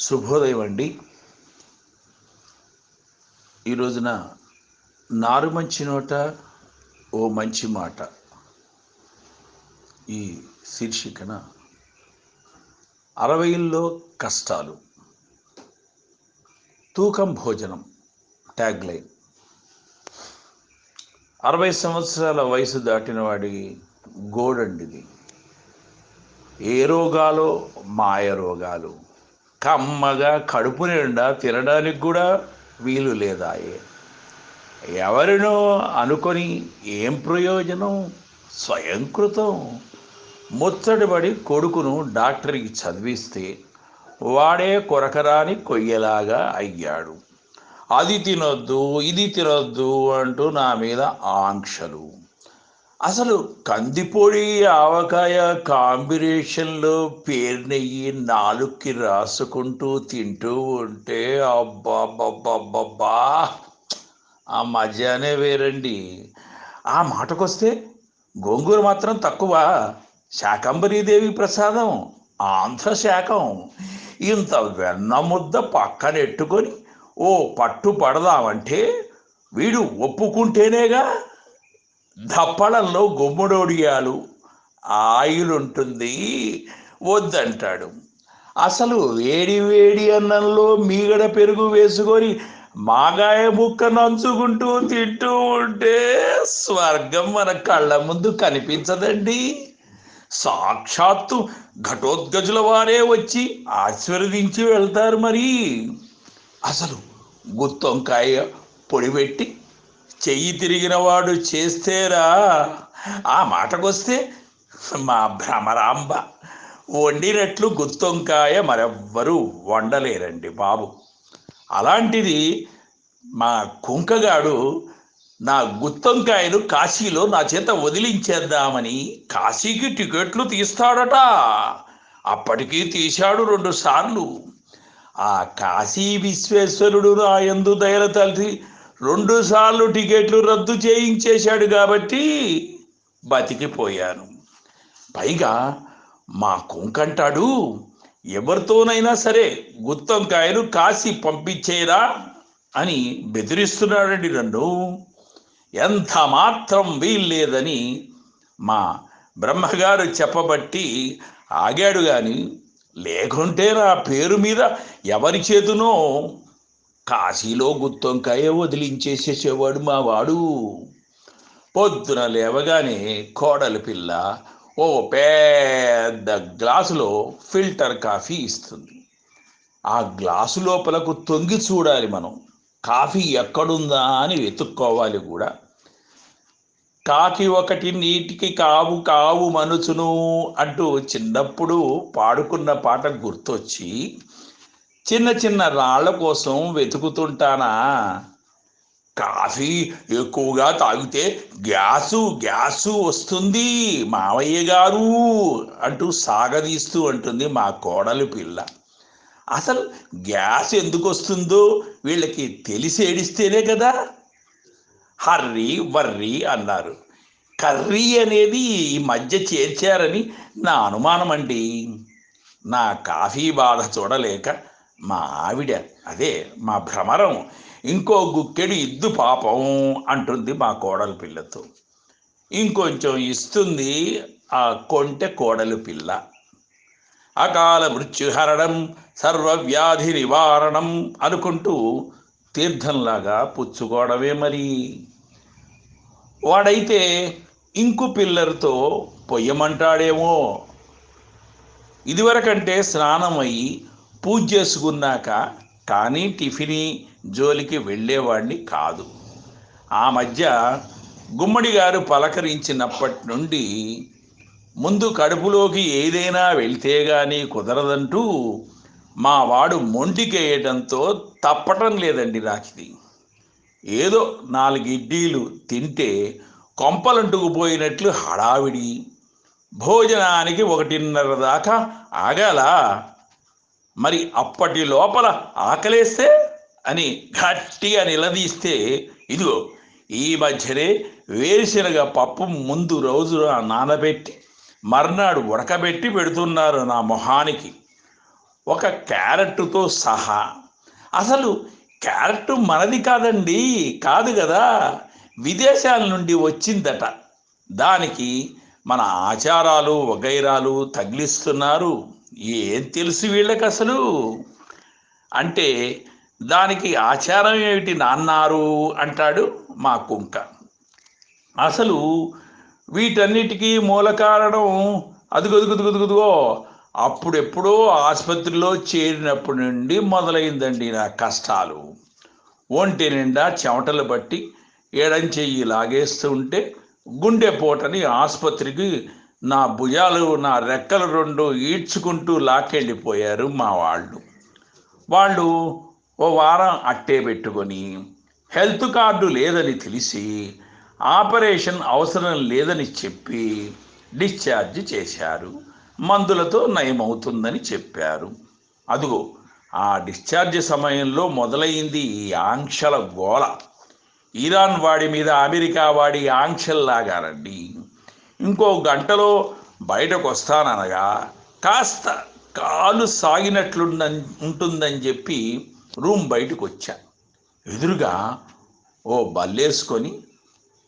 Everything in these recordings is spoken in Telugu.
శుభోదయం అండి. ఈ రోజున నారు మంచి నోట ఓ మంచి మాట. ఈ శీర్షికన అరవైల్లో కష్టాలు. తూకం భోజనం ట్యాగ్ లైన్. అరవై సంవత్సరాల వయసు దాటిన వాడి గోడండిది. ఏ రోగాలో మాయ రోగాలు. కమ్మగా కడుపు నిండా తినడానికి కూడా వీలు లేదాయే. ఎవరినో అనుకొని ఏం ప్రయోజనం? స్వయంకృతం ముచ్చటబడి కొడుకును డాక్టర్కి చదివిస్తే వాడే కొరకరాని కొయ్యలాగా అయ్యాడు. అది తినొద్దు ఇది తినొద్దు అంటూ నా మీద ఆంక్షలు. అసలు కందిపొడి ఆవకాయ కాంబినేషన్లో పేరునెయ్యి నాలుక్కి రాసుకుంటూ తింటూ ఉంటే అబ్బాబ్బాబ్బాబ్బా ఆ మజానే వేరండి. ఆ మాటకొస్తే గోంగూర మాత్రం తక్కువ. శాకంబరీదేవి ప్రసాదం ఆంధ్ర శాఖం. ఇంత వెన్న ముద్ద పక్కనెట్టుకొని ఓ పట్టు పడదామంటే వీడు ఒప్పుకుంటేనేగా దప్పడంలో గుమ్మడోడియాలు ఆయిల్ ఉంటుంది వద్దంటాడు. అసలు వేడి వేడి అన్నంలో మీగడ పెరుగు వేసుకొని మాగాయ ముక్క నంచుకుంటూ తింటూ ఉంటే స్వర్గం మన కళ్ళ ముందు కనిపించదండి. సాక్షాత్తు ఘటోద్గజుల వారే వచ్చి ఆశీర్వదించి వెళ్తారు మరి. అసలు గుత్తొంకాయ పొడిపెట్టి చెయ్యి తిరిగిన వాడు చేస్తేరా? ఆ మాటకొస్తే మా భ్రమరాంబ. వండినట్లు గుత్తొంకాయ మరెవ్వరూ వండలేరండి బాబు. అలాంటిది మా కుంకగాడు నా గుత్తొంకాయను కాశీలో నా చేత వదిలించేద్దామని కాశీకి టికెట్లు తీస్తాడట. అప్పటికీ తీశాడు రెండు సార్లు. ఆ కాశీ విశ్వేశ్వరుడు నా ఎందు దయల తల్లి రెండు సార్లు టికెట్లు రద్దు చేయించేశాడు కాబట్టి బతికిపోయాను. పైగా మా కుంకంటాడు ఎవరితోనైనా సరే గుత్తంకాయను కాసి పంపించేరా అని బెదిరిస్తున్నాడండి నన్ను. ఎంత మాత్రం వీల్లేదని మా బ్రహ్మగారు చెప్పబట్టి ఆగాడు కానీ లేకుంటే నా పేరు మీద ఎవరి చేతునో కాశీలో గుత్తొంకాయ వదిలించేసేసేవాడు మా వాడు పొద్దున లేవగానే కోడల పిల్ల ఓ పెద్ద గ్లాసులో ఫిల్టర్ కాఫీ ఇస్తుంది. ఆ గ్లాసు లోపలకు తొంగి చూడాలి మనం. కాఫీ ఎక్కడుందా అని వెతుక్కోవాలి కూడా. కాకి ఒకటి నీటికి కావు కావు మనుచును అంటూ చిన్నప్పుడు పాడుకున్న పాట గుర్తొచ్చి చిన్న చిన్న రాళ్ళ కోసం వెతుకుతుంటానా? కాఫీ ఎక్కువగా తాగితే గ్యాసు గ్యాసు వస్తుంది మావయ్య గారు అంటూ సాగదీస్తూ అంటుంది మా కోడలి పిల్ల. అసలు గ్యాస్ ఎందుకు వస్తుందో వీళ్ళకి తెలిసి ఏడిస్తేనే కదా? హర్రీ వర్రి అన్నారు. కర్రీ అనేది ఈ మధ్య చేర్చారని నా అనుమానం అండి నా కాఫీ బాధ చూడలేక మా ఆవిడ అదే మా భ్రమరం ఇంకో గుక్కెడు ఇద్దు పాపం అంటుంది మా కోడలు పిల్లతో. ఇంకొంచెం ఇస్తుంది ఆ కొంటె కోడలు పిల్ల. అకాల మృత్యుహరణం సర్వవ్యాధి నివారణం అనుకుంటూ తీర్థంలాగా పుచ్చుకోవడమే మరి. వాడైతే ఇంకు పిల్లలతో పొయ్యమంటాడేమో. ఇదివరకంటే స్నానం అయ్యి పూజ చేసుకున్నాక కానీ టిఫిని జోలికి వెళ్ళేవాడిని కాదు. ఆ మధ్య గుమ్మడి గారు పలకరించినప్పటి నుండి ముందు కడుపులోకి ఏదైనా వెళ్తే కానీ కుదరదంటూ మా వాడు మొండికేయడంతో తప్పటం లేదండి నాకిది ఏదో నాలుగు ఇడ్లీలు తింటే కొంపలంటుకుపోయినట్లు హడావిడి. భోజనానికి ఒకటిన్నర దాకా ఆగాలా. మరి అప్పటి లోపల ఆకలేస్తే అని గట్టిగా నిలదీస్తే ఇదిగో ఈ మధ్యనే వేరుశనగ పప్పు ముందు రోజు నానబెట్టి మర్నాడు ఉడకబెట్టి పెడుతున్నారు నా మొహానికి. ఒక క్యారెట్తో సహా. అసలు క్యారెట్ మనది కాదండి కాదు కదా. విదేశాల నుండి వచ్చిందట. దానికి మన ఆచారాలు వగైరాలు తగిలిస్తున్నారు. ఏం తెలుసు వీళ్ళకి అసలు అంటే దానికి ఆచారం ఏమిటి నాన్నారు అంటాడు మా కుంక అసలు వీటన్నిటికీ మూల కారణం అదుగదుగుదుగుదుగుదుగో అప్పుడెప్పుడో ఆసుపత్రిలో చేరినప్పటి నుండి మొదలైందండి నా కష్టాలు. ఒంటి నిండా చెమటలు బట్టి ఎడం చెయ్యి లాగేస్తూ ఉంటే గుండెపోటని ఆసుపత్రికి నా భుజాలు నా రెక్కలు రెండు ఈడ్చుకుంటూ లాక్కెళ్ళిపోయారు మా వాళ్ళు. వాళ్ళు ఓ వారం అట్టే పెట్టుకొని హెల్త్ కార్డు లేదని తెలిసి ఆపరేషన్ అవసరం లేదని చెప్పి డిశ్చార్జ్ చేశారు. మందులతో నయమవుతుందని చెప్పారు. అదిగో ఆ డిశ్చార్జ్ సమయంలో మొదలైంది ఈ ఆంక్షల గోల. ఇరాన్ వాడి మీద అమెరికా వాడి ఆంక్షల్లాగానండి ఇంకో గంటలో బయటకు వస్తాననగా కాస్త కాలు సాగినట్లుండ ఉంటుందని చెప్పి రూమ్ బయటకు వచ్చా ఎదురుగా ఓ బల్లేసుకొని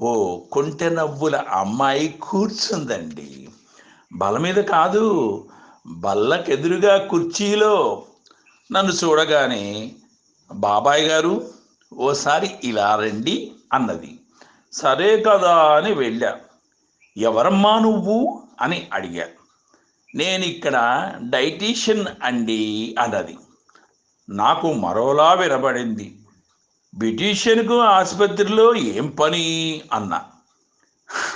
ఓ కొంటె నవ్వుల అమ్మాయి కూర్చుందండి. బల మీద కాదు బల్లకెదురుగా కుర్చీలో. నన్ను చూడగానే బాబాయ్ గారు ఓసారి ఇలా రండి అన్నది. సరే కదా అని వెళ్ళా. ఎవరమ్మా నువ్వు? అని అడిగారు. నేను ఇక్కడ డైటీషియన్ అండి అన్నది. నాకు మరోలా వినబడింది. బ్యూటీషియన్కు ఆసుపత్రిలో ఏం పని? అన్నా.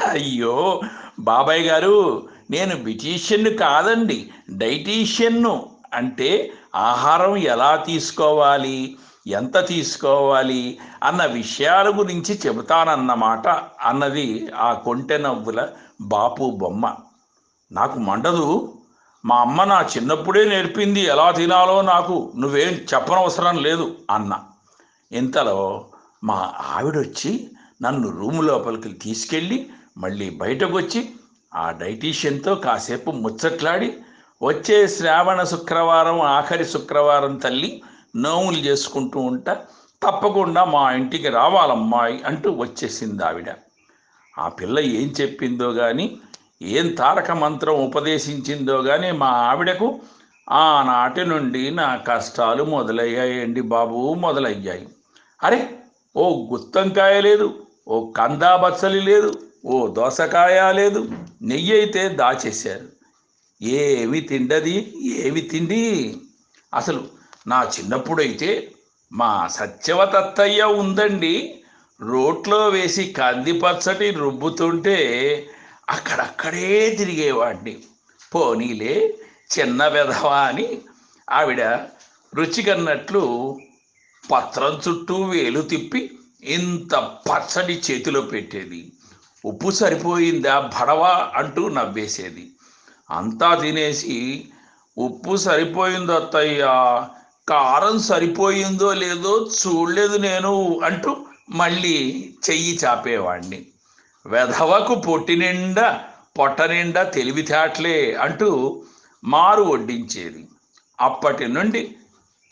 అయ్యో బాబాయ్ గారు నేను బ్యూటీషియన్ కాదండి డైటీషియన్ను. అంటే ఆహారం ఎలా తీసుకోవాలి? ఎంత తీసుకోవాలి? అన్న విషయాల గురించి చెబుతానన్నమాట అన్నది ఆ కొంటె నవ్వుల బాపు బొమ్మ. నాకు మండదు. మా అమ్మ నా చిన్నప్పుడే నేర్పింది ఎలా తినాలో నాకు. నువ్వేం చెప్పనవసరం లేదు అన్న. ఇంతలో మా ఆవిడొచ్చి నన్ను రూమ్ లోపలికి తీసుకెళ్ళి మళ్ళీ బయటకు వచ్చి ఆ డైటీషియన్తో కాసేపు ముచ్చట్లాడి వచ్చే శ్రావణ శుక్రవారం ఆఖరి శుక్రవారం తల్లి నోములు చేసుకుంటూ ఉంటా. తప్పకుండా మా ఇంటికి రావాలమ్మాయి అంటూ వచ్చేసింది ఆవిడ. ఆ పిల్ల ఏం చెప్పిందో కానీ ఏం తారక మంత్రం ఉపదేశించిందో కానీ మా ఆవిడకు ఆనాటి నుండి నా కష్టాలు మొదలయ్యాయండి బాబు మొదలయ్యాయి. అరే ఓ గుత్తంకాయ లేదు ఓ కందా బచ్చలి లేదు ఓ దోసకాయ లేదు నెయ్యి అయితే దాచేశారు. ఏమి తిండది? ఏమి తిండి? అసలు నా చిన్నప్పుడైతే మా సత్యవతత్తయ్య ఉందండి. రోట్లో వేసి కందిపచ్చటి రుబ్బుతుంటే అక్కడక్కడే తిరిగేవాడిని. పోనీలే చిన్న వెధవా అని ఆవిడ రుచికన్నట్లు పత్రం చుట్టూ వేలు తిప్పి ఇంత పచ్చడి చేతిలో పెట్టేది. ఉప్పు సరిపోయిందా? భడవా అంటూ నవ్వేసేది. అంతా తినేసి ఉప్పు సరిపోయిందో అత్తయ్యా? కారం సరిపోయిందో లేదో చూడలేదు నేను అంటూ మళ్ళీ చెయ్యి చాపేవాణ్ణి. వెధవకు పొట్టి నిండా పొట్ట నిండా తెలివితేటలే అంటూ మారు వడ్డించేది. అప్పటి నుండి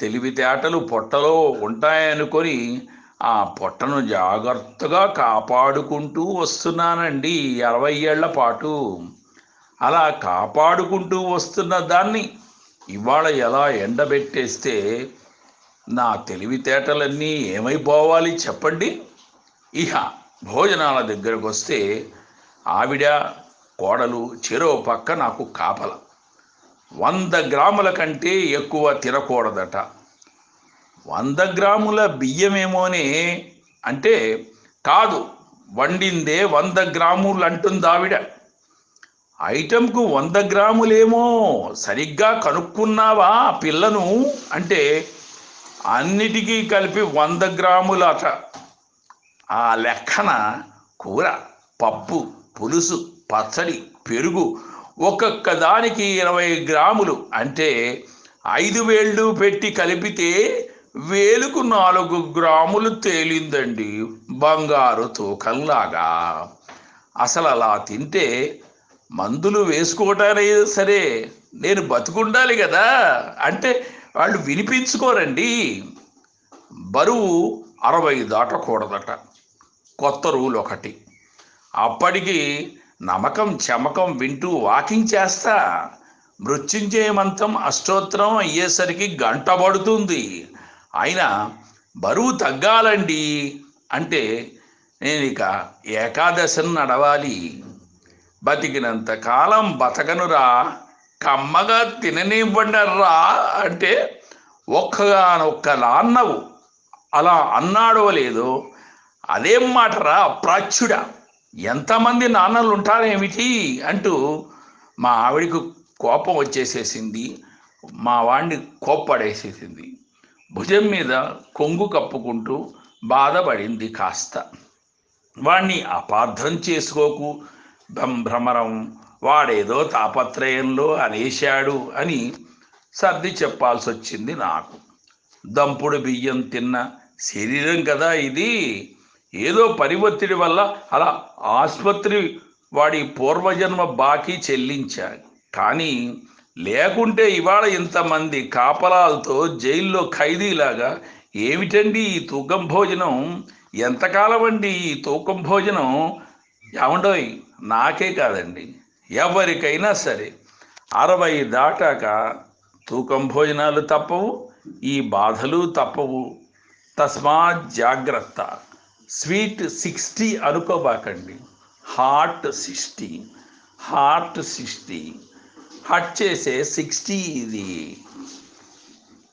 తెలివితేటలు పొట్టలో ఉంటాయనుకొని ఆ పొట్టను జాగ్రత్తగా కాపాడుకుంటూ వస్తున్నానండి అరవై ఏళ్ళ పాటు. అలా కాపాడుకుంటూ వస్తున్న దాన్ని ఇవాళ ఎలా ఎండబెట్టేస్తే నా తెలివితేటలన్నీ ఏమైపోవాలి చెప్పండి? ఇహ భోజనాల దగ్గరకు వస్తే ఆవిడ కోడలు చెరో పక్క నాకు కాపల. వంద గ్రాముల కంటే ఎక్కువ తినకూడదట. వంద గ్రాముల బియ్యమేమోనే అంటే కాదు వండిందే వంద గ్రాములు అంటుంది ఆవిడ. ఐటెంకు వంద గ్రాములేమో సరిగ్గా కనుక్కున్నావా పిల్లను? అంటే అన్నిటికీ కలిపి వంద గ్రాములట. ఆ లెక్కన కూర పప్పు పులుసు పచ్చడి పెరుగు ఒక్కొక్క దానికి ఇరవై గ్రాములు. అంటే ఐదు వేళ్ళు పెట్టి కలిపితే వేలుకు నాలుగు గ్రాములు తేలిందండి. బంగారు తూకంలాగా. అసలు అలా తింటే మందులు వేసుకోవటానికి సరే నేను బతుకుండాలి కదా? అంటే వాళ్ళు వినిపించుకోరండి. బరువు అరవై దాటకూడదట. కొత్త రూల్ ఒకటి. అప్పటికి నమ్మకం చమకం వింటూ వాకింగ్ చేస్తా. మృత్యుంజయ మంత్రం అష్టోత్తరం అయ్యేసరికి గంట పడుతుంది. అయినా బరువు తగ్గాలండి. అంటే నేను ఇక ఏకాదశిని నడవాలి. బతికినంత కాలం బతకనురా కమ్మగా తిననివ్వండర్రా అంటే ఒక్కగానొక్క అన్నవు అలా అన్నాడో లేదో అదేం మాటరా అప్రాచ్యుడా. ఎంతమంది నాన్నలు ఉంటారేమిటి అంటూ మా ఆవిడికి కోపం వచ్చేసేసింది. మా వాడిని కోప్పడేసేసింది. భుజం మీద కొంగు కప్పుకుంటూ బాధపడింది కాస్త. వాణ్ణి అపార్థం చేసుకోకు భ్రమరం వాడేదో తాపత్రయంలో అనేశాడు అని సర్ది చెప్పాల్సి వచ్చింది నాకు. దంపుడు బియ్యం తిన్న శరీరం కదా ఇది. ఏదో పని ఒత్తిడి వల్ల అలా ఆసుపత్రి వాడి పూర్వజన్మ బాకీ చెల్లించాడు కానీ లేకుంటే ఇవాళ ఇంతమంది కాపలాలతో జైల్లో ఖైదీలాగా ఏమిటండి ఈ తూకం భోజనం? ఎంతకాలం అండి ఈ తూకం భోజనం? ఏమండోయ్ నాకే కాదండి. ఎవరికైనా సరే అరవై దాటాక తూకం భోజనాలు తప్పవు ఈ బాధలు తప్పవు. తస్మాత్ జాగ్రత్త. Sweet sixty అనుకోబాకండి. Heart sixty. Heart sixty. Hot చేసే సిక్స్టీ ఇది.